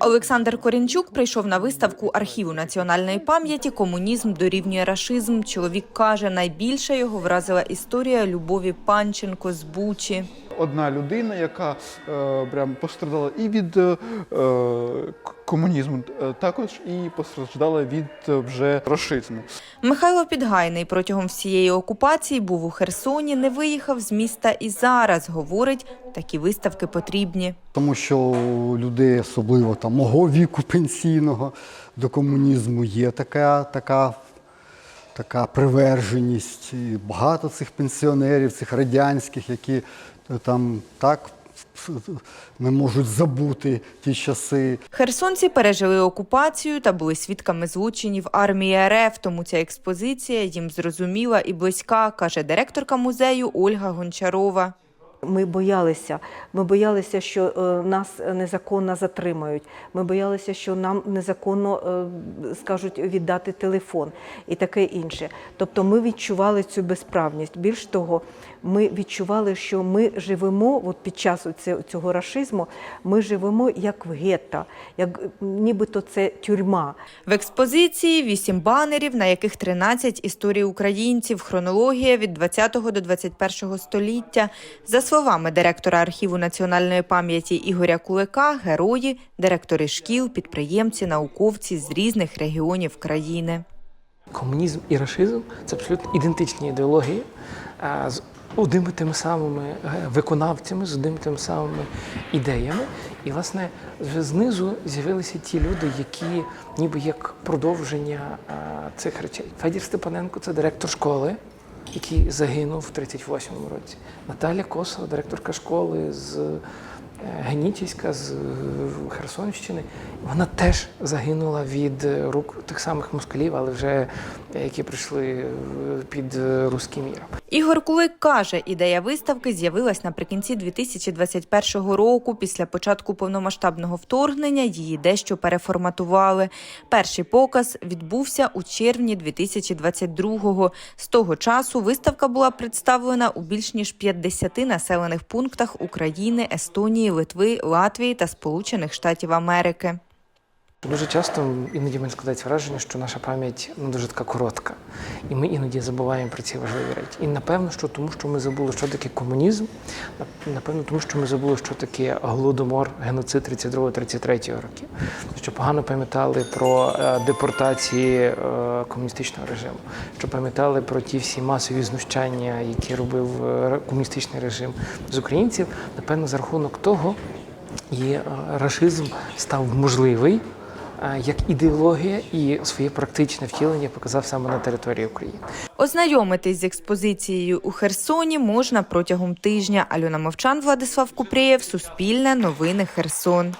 Олександр Корінчук прийшов на виставку архіву національної пам'яті Комунізм дорівнює рашизм. Чоловік каже, найбільше його вразила історія Любові Панченко з Бучі. Одна людина, яка е, прям постраждала і від е, комунізму, е, також і постраждала від вже рашизму. Михайло Підгайний протягом всієї окупації був у Херсоні, не виїхав з міста і зараз говорить, такі виставки потрібні. Тому що у людей, особливо там мого віку пенсійного до комунізму, є така, така, така приверженість. І багато цих пенсіонерів, цих радянських, які там так не можуть забути ті часи. Херсонці пережили окупацію та були свідками злочинів армії РФ, тому ця експозиція їм зрозуміла і близька, каже директорка музею Ольга Гончарова. Ми боялися. Ми боялися, що е, нас незаконно затримають. Ми боялися, що нам незаконно е, скажуть віддати телефон і таке інше. Тобто ми відчували цю безправність. Більш того, ми відчували, що ми живемо от під час цього рашизму, ми живемо як в гетто, як нібито це тюрма. В експозиції вісім банерів, на яких 13 історій українців, хронологія від 20 до 21 століття. За словами директора архіву національної пам'яті Ігоря Кулика, герої, директори шкіл, підприємці, науковці з різних регіонів країни. Комунізм і рашизм це абсолютно ідентичні ідеології е, з одними тими самими е, виконавцями, з одними тими самими ідеями. І, власне, вже знизу з'явилися ті люди, які ніби як продовження е, цих речей. Федір Степаненко це директор школи, який загинув в 38-му році. Наталя Косова, директорка школи з е, Генітівська з е, Херсонщини. Вона теж загинула від е, рук тих самих москалів, але вже які прийшли під руським руський мір. Ігор Кулик каже, ідея виставки з'явилась наприкінці 2021 року. Після початку повномасштабного вторгнення її дещо переформатували. Перший показ відбувся у червні 2022-го. З того часу виставка була представлена у більш ніж 50 населених пунктах України, Естонії, Литви, Латвії та Сполучених Штатів Америки. Дуже часто іноді мені складається враження, що наша пам'ять ну, дуже така коротка. І ми іноді забуваємо про ці важливі речі. І напевно, що тому, що ми забули, що таке комунізм, напевно, тому що ми забули, що таке голодомор, геноцид 32-33 років. Що погано пам'ятали про е, депортації е, комуністичного режиму, що пам'ятали про ті всі масові знущання, які робив е, комуністичний режим з українців. Напевно, за рахунок того і рашизм став можливий як ідеологія і своє практичне втілення показав саме на території України. Ознайомитись з експозицією у Херсоні можна протягом тижня. Альона Мовчан, Владислав Купрієв, Суспільне, Новини Херсон.